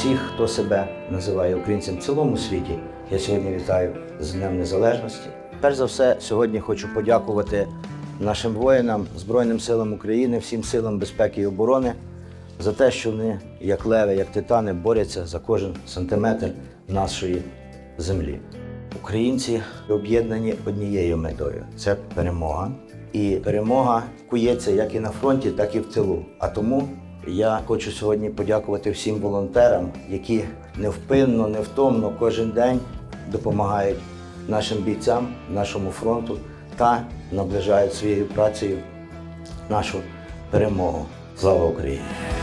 всіх, хто себе називає українцем в цілому світі, я сьогодні вітаю з Днем Незалежності. Перш за все, сьогодні хочу подякувати нашим воїнам, Збройним силам України, всім силам безпеки і оборони за те, що вони, як леви, як титани, борються за кожен сантиметр нашої землі. Українці об'єднані однією метою це перемога. І перемога кується як і на фронті, так і в тилу. А тому я хочу сьогодні подякувати всім волонтерам, які невпинно, невтомно кожен день допомагають нашим бійцям, нашому фронту та наближають своєю працею нашу перемогу. Слава Україні!